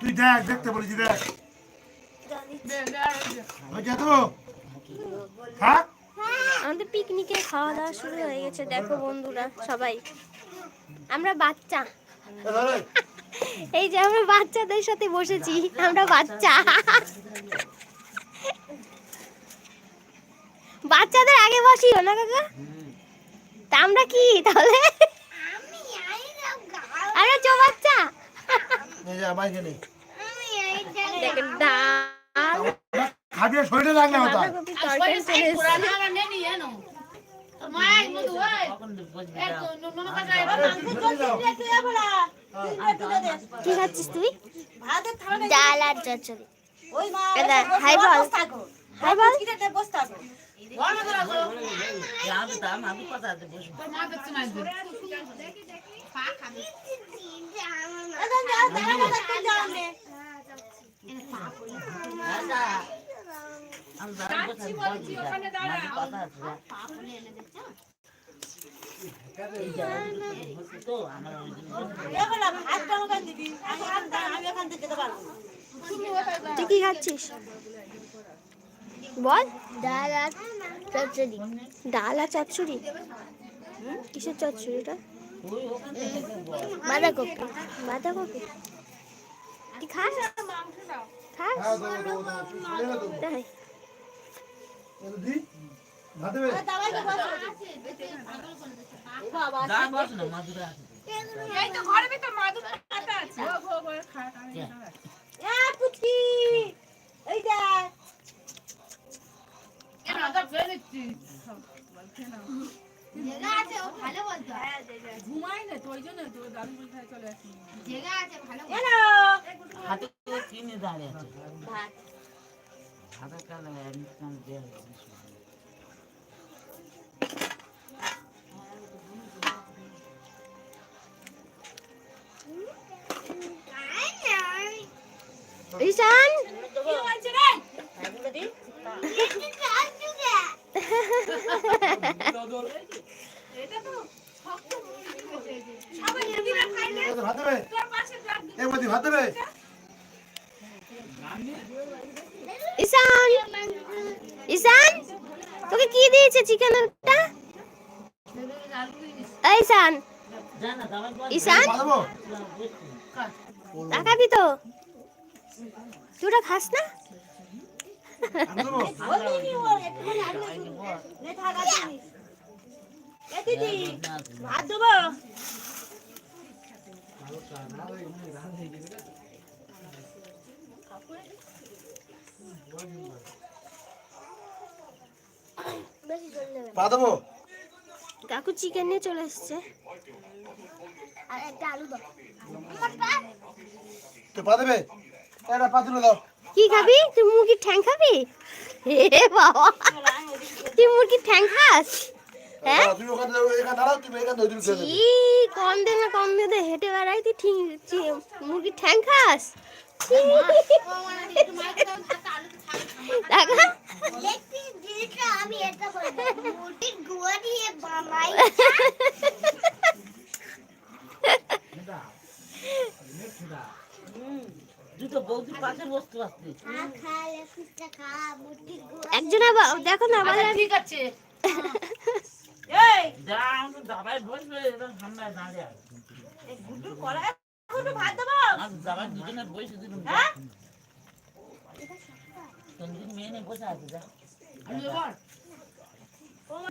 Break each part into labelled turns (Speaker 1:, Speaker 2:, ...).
Speaker 1: তুই দেখ, দেখতে বলেছি, দেখ। হ্যাঁ
Speaker 2: আমাদের খাওয়া দাওয়া শুরু হয়ে গেছে, দেখো বন্ধুরা, সবাই। আমরা বাচ্চা। এই যে আমরা বাচ্চাদের সাথে বসেছি, আমরা বাচ্চা। বাচ্চাদের আগে বসি না, কাকা? তা আমরা কি, তাহলে? আমরা চো বাচ্চা।
Speaker 1: এই যে আমার এখানে
Speaker 2: দেখেন ডাল।
Speaker 1: খাবি আর শরীরে লাগ না হতা।
Speaker 2: কি খাচ্ছিস তুই? ডাল আর চচ্চড়ি। হাই বল। হাই বল। তুই কি খাচ্ছিস বল? আর চচ্চড়ি। ডাল আর চচ্চড়ি? কিসের চচ্চড়িটা বাঁধাকপি। বাঁধাকপি? তুই খাস? খাস? তাই।
Speaker 1: দি ভাত দেবে
Speaker 3: হাতে করে কিনে দাঁড়িয়ে আছে হাতে কালে একদম দেয়া হয়েছে।
Speaker 2: ঈশান
Speaker 1: দেবে?
Speaker 2: ঈশান ঈশান তোকে কি দিয়েছে চিকেনটা ঈশান ঈশান তাকাবি তো তুই ওটা খাস না?
Speaker 1: আমি দেবো?
Speaker 2: কাকু চিকেন নিয়ে চলে এসছে। আর একটা আলু দাও।
Speaker 1: তো পা দেবে এটা পা তুলে দাও।
Speaker 2: কি খাবি? তুই মুরগির ঠ্যাং খাবি? এ বাবা। তুই মুরগির ঠ্যাং খাস? হ্যাঁ?
Speaker 1: তুমি ওখানে এখানে দাঁড়াও তুমি এখানে তুমি খেয়ে নেবে।
Speaker 2: ই কম দিনে কম দিনে হেঁটে বেড়াই তুই ঠিক চি- মুরগির ঠ্যাং খাস? ছি। দেখা?
Speaker 3: দুটো বৌদি বসতে
Speaker 2: একজন আবার না
Speaker 4: ঠিক আছে।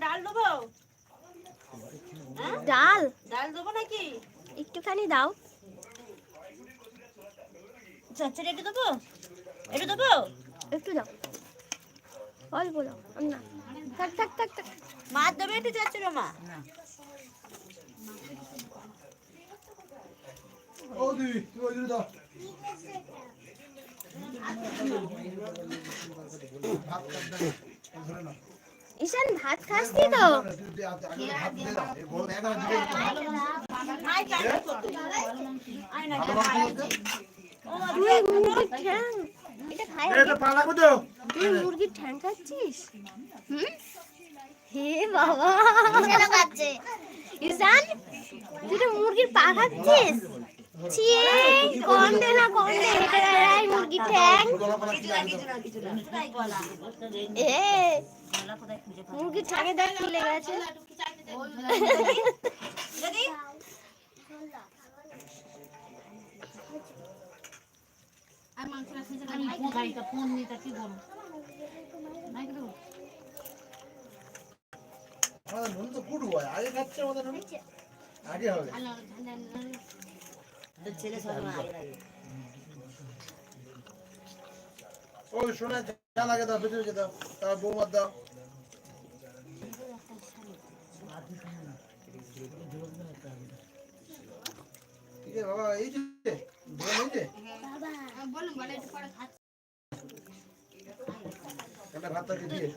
Speaker 4: ডাল দেবো?
Speaker 2: ডাল?
Speaker 4: ডাল দেবো নাকি?
Speaker 2: একটুখানি দাও।
Speaker 4: চচ্চড়ি এটা দেবো? এটা দেবো?
Speaker 2: একটু দাও। অল্প দাও না। থাক থাক থাক থাক।
Speaker 4: মাছ দেবে একটু চচ্চড়ি মা।
Speaker 3: না।
Speaker 1: ও দিদি তুমি ওই দিকে দাও ভাত
Speaker 2: ঈশান ভাত খাসনি তো?
Speaker 1: ভাত
Speaker 2: এটা খাই
Speaker 1: এটা তো
Speaker 2: তুই মুরগির ঠ্যাং খাচ্ছিস? হুম? হে বাবা। ঈশান তুই তো মুরগির পা খাচ্ছিস দে না রাই মুরগি ঠ্যাং।
Speaker 1: গলা কি লাগে তো?
Speaker 2: এ মুরগি ঠ্যাঙে কি লেগে আছে
Speaker 5: দেখি
Speaker 1: আমাদের নুন তো কুটু হয় আগে খাচ্ছে আমাদের নুন আগে হবে ওই শোনা যা লাগে দাও ভেতরে যেতে দাও তার বৌমার দাও বাবা এই যে ভাতটাকে দিয়ে